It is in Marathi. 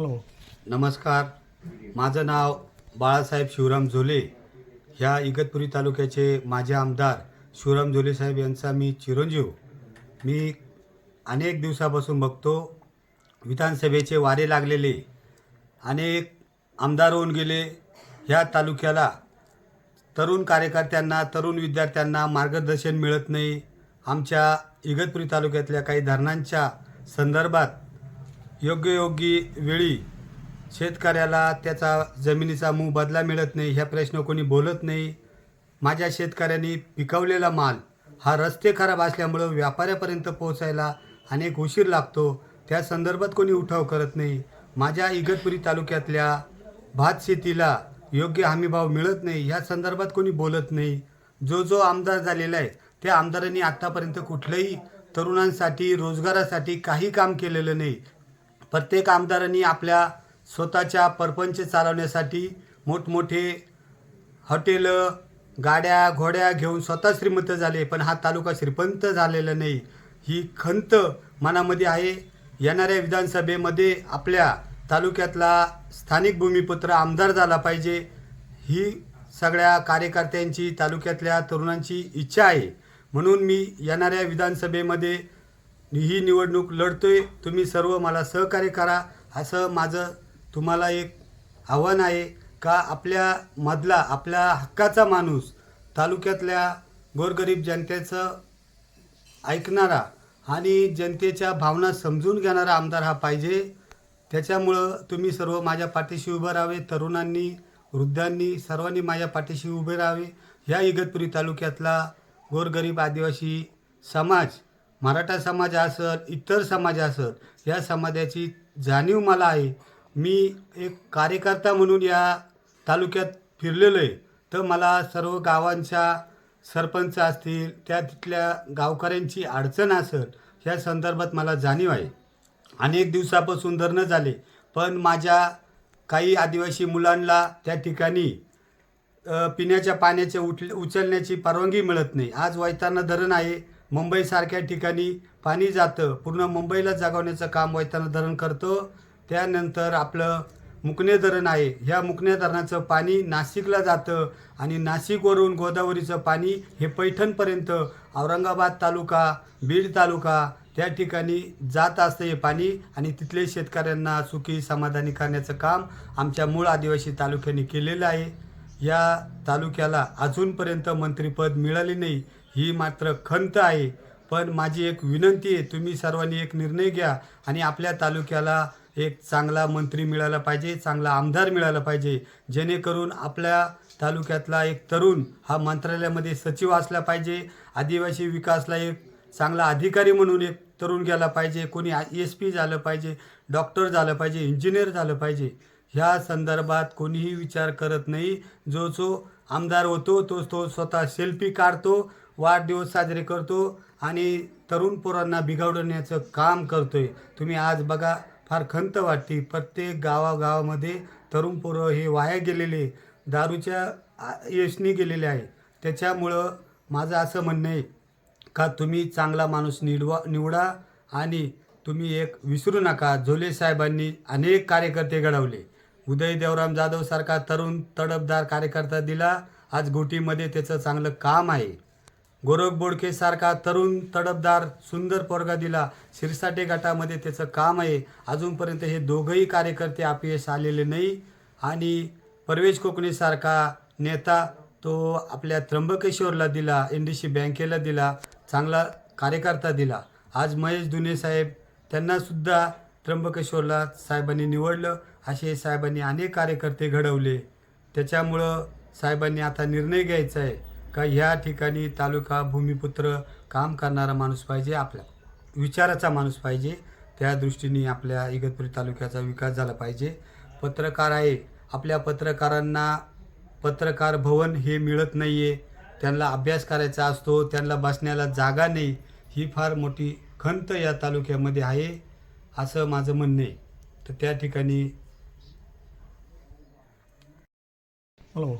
हॅलो. नमस्कार. माझं नाव बाळासाहेब शिवराम झोले. ह्या इगतपुरी तालुक्याचे माझे आमदार शिवराम झोले साहेब यांचा मी चिरंजीव. मी अनेक दिवसापासून बघतो विधानसभेचे वारे लागलेले अनेक आमदार होऊन गेले ह्या तालुक्याला. तरुण कार्यकर्त्यांना तरुण विद्यार्थ्यांना मार्गदर्शन मिळत नाही. आमच्या इगतपुरी तालुक्यातल्या काही धरणांच्या संदर्भात योग्य योग्य वेळी शेतकऱ्याला त्याचा जमिनीचा मोबदला मिळत नाही ह्या प्रश्न कोणी बोलत नाही. माझ्या शेतकऱ्यांनी पिकवलेला माल हा रस्ते खराब असल्यामुळं व्यापाऱ्यापर्यंत पोहोचायला अनेक उशीर लागतो. त्या संदर्भात कोणी उठाव करत नाही. माझ्या इगतपुरी तालुक्यातल्या भात शेतीला योग्य हमीभाव मिळत नाही ह्या संदर्भात कोणी बोलत नाही. जो जो आमदार झालेला आहे त्या आमदारांनी आत्तापर्यंत कुठलंही तरुणांसाठी रोजगारासाठी काही काम केलेलं नाही. प्रत्येक आमदारांनी आपल्या स्वतःच्या परपंच चालवण्यासाठी मोठमोठे हॉटेलं गाड्या घोड्या घेऊन स्वतः श्रीमंत झाले पण हा तालुका श्रीमंत झालेला नाही. ही खंत मनामध्ये आहे. येणाऱ्या विधानसभेमध्ये आपल्या तालुक्यातला स्थानिक भूमिपुत्र आमदार झाला पाहिजे. ही सगळ्या कार्यकर्त्यांची तालुक्यातल्या तरुणांची इच्छा आहे. म्हणून मी येणाऱ्या विधानसभेमध्ये ही निवडणूक लढतोय तुम्ही सर्व मला सहकार्य करा. असं माझं तुम्हाला एक आव्हान आहे का आपल्या मधला आपल्या हक्काचा माणूस तालुक्यातल्या गोरगरीब जनतेचं ऐकणारा आणि जनतेच्या भावना समजून घेणारा आमदार हा पाहिजे. त्याच्यामुळं तुम्ही सर्व माझ्या पाठीशी उभं राहावे तरुणांनी वृद्धांनी सर्वांनी माझ्या पाठीशी उभे राहावे. ह्या इगतपुरी तालुक्यातला गोरगरीब आदिवासी समाज मराठा समाज असेल इतर समाज असेल या समाजाची जाणीव मला आहे. मी एक कार्यकर्ता म्हणून या तालुक्यात फिरलेलो आहे. तर मला सर्व गावांच्या सरपंच असतील त्या तिथल्या गावकऱ्यांची अडचण असेल ह्या संदर्भात मला जाणीव आहे. अनेक दिवसापासून धरणं झाले पण माझ्या काही आदिवासी मुलांना त्या ठिकाणी पिण्याच्या पाण्याचे उठ उचलण्याची परवानगी मिळत नाही. आज वैताना धरण आहे. मुंबईसारख्या ठिकाणी पाणी जातं. पूर्ण मुंबईला जागवण्याचं काम वैताना धरण करतं. त्यानंतर आपलं मुकणे धरण आहे. ह्या मुकणे धरणाचं पाणी नाशिकला जातं आणि नाशिकवरून गोदावरीचं पाणी हे पैठणपर्यंत औरंगाबाद तालुका बीड तालुका त्या ठिकाणी जात असतं हे पाणी आणि तिथले शेतकऱ्यांना सुखी समाधानी करण्याचं काम आमच्या मूळ आदिवासी तालुक्याने केलेलं आहे. या तालुक्याला अजूनपर्यंत मंत्रिपद मिळाले नाही. ही मात्र खंत आहे. पण माझी एक विनंती आहे तुम्ही सर्वांनी एक निर्णय घ्या आणि आपल्या तालुक्याला एक चांगला मंत्री मिळाला पाहिजे चांगला आमदार मिळाला पाहिजे. जेणेकरून आपल्या तालुक्यातला एक तरुण हा मंत्रालयामध्ये सचिव असला पाहिजे. आदिवासी विकासला एक चांगला अधिकारी म्हणून एक तरुण गेला पाहिजे. कोणी एस पी झालं पाहिजे डॉक्टर झालं पाहिजे इंजिनियर झालं पाहिजे. ह्या संदर्भात कोणीही विचार करत नाही. जो जो आमदार होतो तो तो स्वतः सेल्फी काढतो. वाढदिवस साजरे करतो आणि तरुण पोरांना बिघडवण्याचं काम करतो आहे तुम्ही आज बघा फार खंत वाटते. प्रत्येक गावागावामध्ये तरुण पोरं हे वाया गेलेले दारूच्या यशनी गेलेले आहे. त्याच्यामुळं माझं असं म्हणणं आहे का तुम्ही चांगला माणूस निडवा निवडा आणि तुम्ही एक विसरू नका. झोले साहेबांनी अनेक कार्यकर्ते घडवले. उदय देवराम जाधवसारखा तरुण तडफदार कार्यकर्ता दिला. आज गोटीमध्ये त्याचं चांगलं काम आहे. गोरख बोडकेसारखा तरुण तडपदार सुंदर पोरगा दिला. शिरसाटे गटामध्ये त्याचं काम आहे. अजूनपर्यंत हे दोघंही कार्यकर्ते अपयश आलेले नाही. आणि परवेश कोकणीसारखा नेता तो आपल्या त्र्यंबकेश्वरला दिला एन डी सी बँकेला दिला चांगला कार्यकर्ता दिला. आज महेश दुने साहेब त्यांनासुद्धा त्र्यंबकेश्वरला साहेबांनी निवडलं. असे साहेबांनी अनेक कार्यकर्ते घडवले. त्याच्यामुळं साहेबांनी आता निर्णय घ्यायचा आहे. का ह्या ठिकाणी तालुका भूमिपुत्र काम करणारा माणूस पाहिजे आपल्या विचाराचा माणूस पाहिजे त्या दृष्टीने आपल्या इगतपुरी तालुक्याचा विकास झाला पाहिजे. पत्रकार आहे. आपल्या पत्रकारांना पत्रकार भवन हे मिळत नाही आहे त्यांना अभ्यास करायचा असतो त्यांना बसण्याला जागा नाही. ही फार मोठी खंत या तालुक्यामध्ये आहे असं माझं म्हणणं आहे. तर त्या ठिकाणी हॅलो